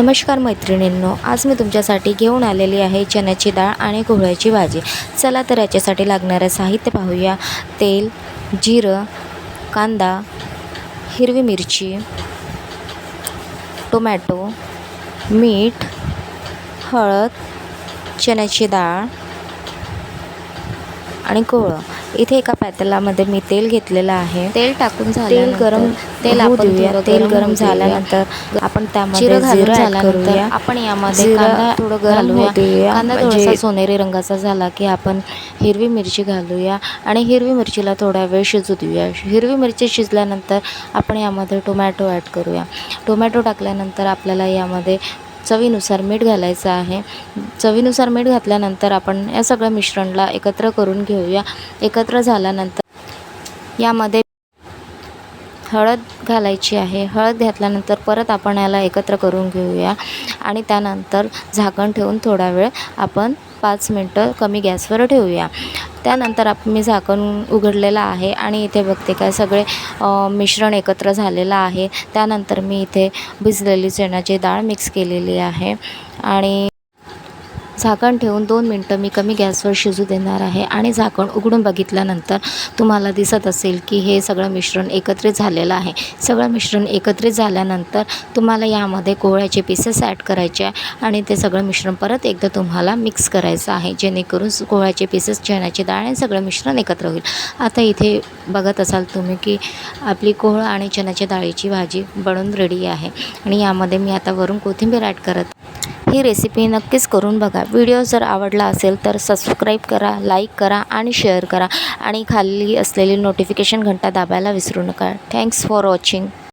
नमस्कार मैत्रिणींनो आज मी तुमच्यासाठी घेऊन आलेली आहे चण्याची डाळ आणि कोहळ्याची भाजी. चला तर याच्यासाठी लागणारं साहित्य पाहूया. तेल जिरं कांदा हिरवी मिरची टोमॅटो मीठ हळद चण्याची डाळ आणि कोहळं इथे एका पातेल्यामध्ये मी तेल घेतलेलं आहे तेल टाकून तेल गरम तेल आपण तेल गरम. झाल्यानंतर आपण त्यामध्ये जिरं झाल्यानंतर. आपण यामध्ये कांदा थोडं गरम घालूया. कांदा म्हणजे थोडासा सोनेरी रंगाचा झाला की आपण हिरवी मिरची घालूया आणि हिरवी मिरचीला थोडा वेळ शिजू देऊया हिरवी मिरची शिजल्यानंतर आपण यामध्ये टोमॅटो ॲड करूया टोमॅटो टाकल्यानंतर आपल्याला यामध्ये चवीनुसार मीठ घालायचं आहे. चवीनुसार मीठ घातल्यानंतर आपण या सगळ्या मिश्रणला एकत्र करून घेऊया. एकत्र झाल्यानंतर यामध्ये हळद घालायची आहे. हळद घातल्यानंतर परत आपण याला एकत्र करून घेऊया. आणि त्यानंतर झाकण ठेवून थोडा वेळ आपण पाच मिनटं कमी गॅसवर ठेवूया. त्यानंतर आप मी झाकण उघडलेलं आहे आणि इथे बघते काय सगळे मिश्रण एकत्र झालेलं आहे. त्यानंतर मी इथे भिजलेली चण्याची डाळ मिक्स केलेली आहे. आणि झाकण ठेवून दोन मिनटं मी कमी गॅसवर शिजू देणार आहे आणि झाकण उघडून बघितल्यानंतर तुम्हाला दिसत असेल की हे सगळं मिश्रण एकत्रित झालेलं आहे. सगळं मिश्रण एकत्रित झाल्यानंतर तुम्हाला यामध्ये कोहळ्याचे पीसेस ॲड करायचे आहे आणि ते सगळं मिश्रण परत एकदा तुम्हाला मिक्स करायचं आहे. जेणेकरून कोहळ्याचे पीसेस चण्याची डाळ आणि सगळं मिश्रण एकत्र होईल. आता इथे बघत असाल तुम्ही की आपली कोहळ आणि चण्याच्या डाळीची भाजी बनून रेडी आहे. आणि यामध्ये मी आता वरून कोथिंबीर ॲड करत ही रेसिपी नक्कीच करून बघा. व्हिडिओ जर आवडला असेल तर सबस्क्राईब करा लाईक करा आणि शेअर करा. आणि खाली असलेली नोटिफिकेशन घंटा दाबायला विसरू नका. Thanks for watching